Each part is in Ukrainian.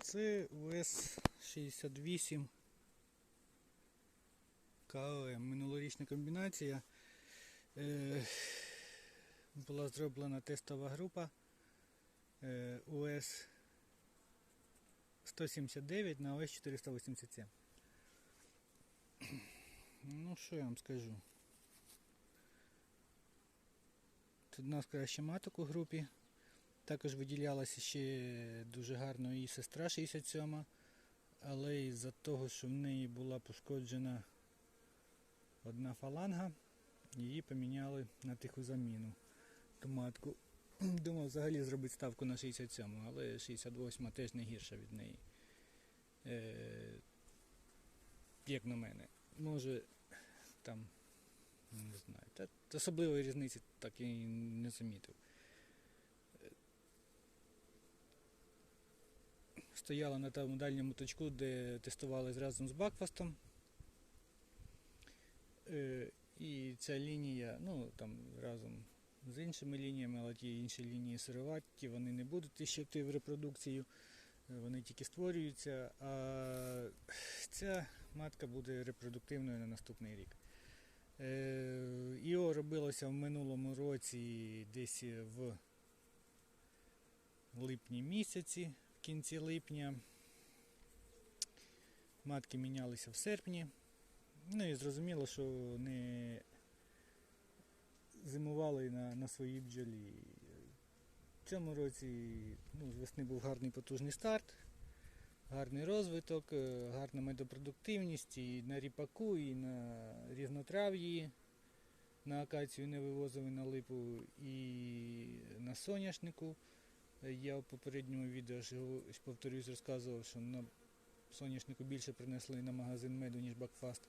Це УС-68 КОМ. Минулорічна комбінація. Е, була зроблена тестова група е, УС 179 на ОС 487. Ну, що я вам скажу? Це одна з кращих маток у групі. Також виділялася ще дуже гарно її сестра 67, але із-за того, що в неї була пошкоджена одна фаланга, її поміняли на тиху заміну. Ту матку. Думав взагалі зробити ставку на 67, але 68 теж не гірша від неї. Е, як на мене. Може там, не знаю, та, особливої різниці так і не замітив. Стояла на тому дальньому точку, де тестували разом з Бакфастом. Е, І ця лінія, ну там разом з іншими лініями, але ті інші лінії сироваті, вони не будуть йти в репродукцію, е, вони тільки створюються, а ця матка буде репродуктивною на наступний рік. Е, Його робилося в минулому році десь в липні місяці кінці липня. Матки мінялися в серпні. Ну і зрозуміло, що не зимували на, на своїй бджолі. В цьому році ну, з весни був гарний потужний старт, гарний розвиток, е, гарна медопродуктивність і на ріпаку, і на різнотрав'ї. На акацію не вивозили на липу і на соняшнику. Я в попередньому відео повторюсь, розказував, що на соняшнику більше принесли на магазин меду, ніж Бакфаст.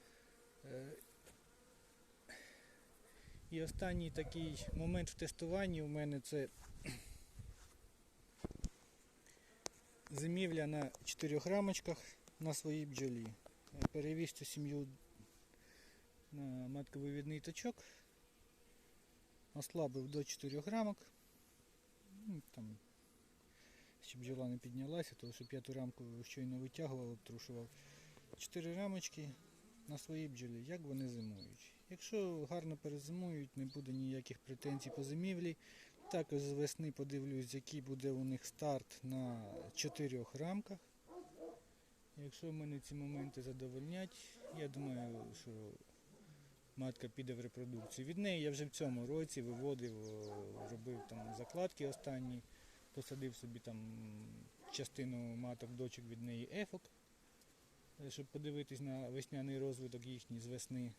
Е, І останній такий момент в тестуванні у мене це зимівля на 4 рамочках на своїй бджолі. Я Перевіз цю сім'ю на матковивідний точок, ослабив до 4 рамок. Ну, Там щоб бджола не піднялася, тому що п'яту рамку щойно витягував, обтрушував. Чотири рамочки на своїй бджолі, як вони зимують. Якщо гарно перезимують, не буде ніяких претензій по зимівлі. Також з весни подивлюсь, який буде у них старт на чотирьох рамках. Якщо мене ці моменти задовольнять, я думаю, що матка піде в репродукцію. Від неї я вже в цьому році виводив, робив там закладки останні посадив собі там частину маток дочок від неї ефок, е, щоб подивитись на весняний розвиток їхній з весни.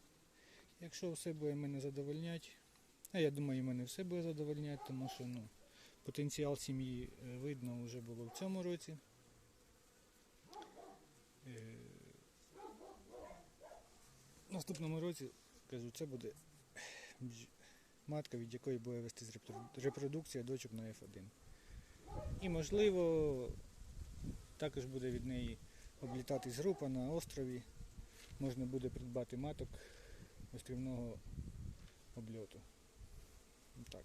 Якщо все буде мене задовольнять, а я думаю, мене все буде задовольняти, тому що ну, потенціал сім'ї е, видно вже було в цьому році. Е, В наступному році, кажу, це буде матка, від якої буде репроду- репродукція дочок на F1. І можливо також буде від неї облітатись група на острові. Можна буде придбати маток острівного обльоту. Так.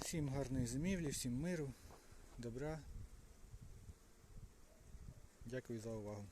Всім гарної зимівлі, всім миру, добра. Дякую за увагу.